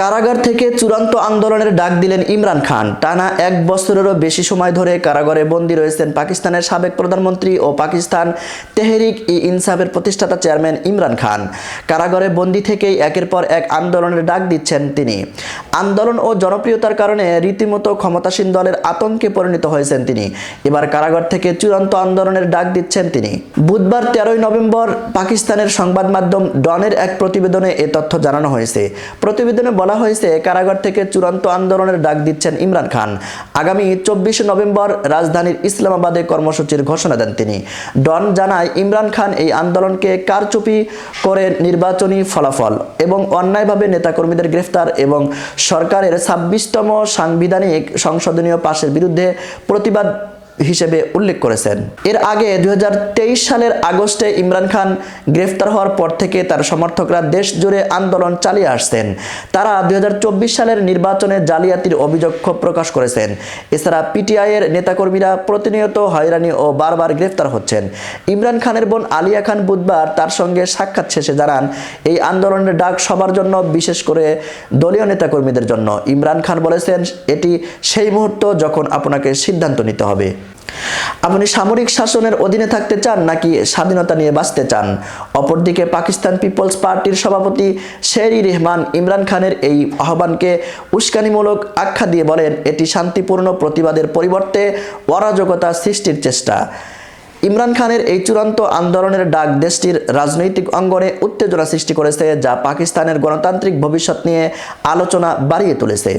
কারাগার থেকে চূড়ান্ত আন্দোলনের ডাক দিলেন ইমরান খান। টানা এক বছরেরও বেশি সময় ধরে কারাগারে বন্দী রয়েছেন পাকিস্তানের সাবেক প্রধানমন্ত্রী ও পাকিস্তান তেহরিক ই ইনসাফের প্রতিষ্ঠাতা চেয়ারম্যান ইমরান খান। কারাগারে বন্দী থেকেই একের পর এক আন্দোলনের ডাক দিচ্ছেন তিনি। আন্দোলন ও জনপ্রিয়তার কারণে রীতিমতো ক্ষমতাসীন দলের আতঙ্কে পরিণত হয়েছেন তিনি। এবার কারাগার থেকে চূড়ান্ত আন্দোলনের ডাক দিচ্ছেন তিনি। বুধবার তেরোই নভেম্বর পাকিস্তানের সংবাদ মাধ্যম ডনের এক প্রতিবেদনে এ তথ্য জানানো হয়েছে। প্রতিবেদনে বলা হয়েছে, কারাগার থেকে চূড়ান্ত আন্দোলনের ডাক দিচ্ছেন ইমরান খান। আগামী চব্বিশে নভেম্বর রাজধানীর ইসলামাবাদে কর্মসূচির ঘোষণা দেন তিনি। ডন জানায়, ইমরান খান এই আন্দোলনকে কারচুপি করে নির্বাচনী ফলাফল এবং অন্যায়ভাবে নেতাকর্মীদের গ্রেফতার এবং সরকারের ছাব্বিশতম সাংবিধানিক সংশোধনীয় পাশের বিরুদ্ধে প্রতিবাদ হিসেবে উল্লেখ করেছেন। এর আগে দু হাজার তেইশ সালের আগস্টে ইমরান খান গ্রেফতার হওয়ার পর থেকে তার সমর্থকরা দেশ জুড়ে আন্দোলন চালিয়ে আসছেন। তারা দুই হাজার চব্বিশ সালের নির্বাচনে জালিয়াতির অভিযোগ ক্ষোভ প্রকাশ করেছেন। এছাড়া পিটিআই এর নেতাকর্মীরা প্রতিনিয়ত হয়রানি ও বারবার গ্রেফতার হচ্ছেন। ইমরান খানের বোন আলিয়া খান বুধবার তার সঙ্গে সাক্ষাৎ শেষে জানান, এই আন্দোলনের ডাক সবার জন্য, বিশেষ করে দলীয় নেতাকর্মীদের জন্য। ইমরান খান বলেছেন, এটি সেই মুহূর্ত যখন আপনাকে সিদ্ধান্ত নিতে হবে। আপনি সামরিক শাসনের অধীনে থাকতে চান নাকি স্বাধীনতা নিয়ে বাঁচতে চান? অপরদিকে পাকিস্তান পিপলস পার্টির সভাপতি শেরি রেহমান ইমরান খানের এই আহ্বানকে উস্কানিমূলক আখ্যা দিয়ে বলেন, এটি শান্তিপূর্ণ প্রতিবাদের পরিবর্তে অরাজকতা সৃষ্টির চেষ্টা। ইমরান খানের এই চূড়ান্ত আন্দোলনের ডাক দেশটির রাজনৈতিক অঙ্গনে উত্তেজনা সৃষ্টি করেছে, যা পাকিস্তানের গণতান্ত্রিক ভবিষ্যৎ নিয়ে আলোচনা বাড়িয়ে তুলেছে।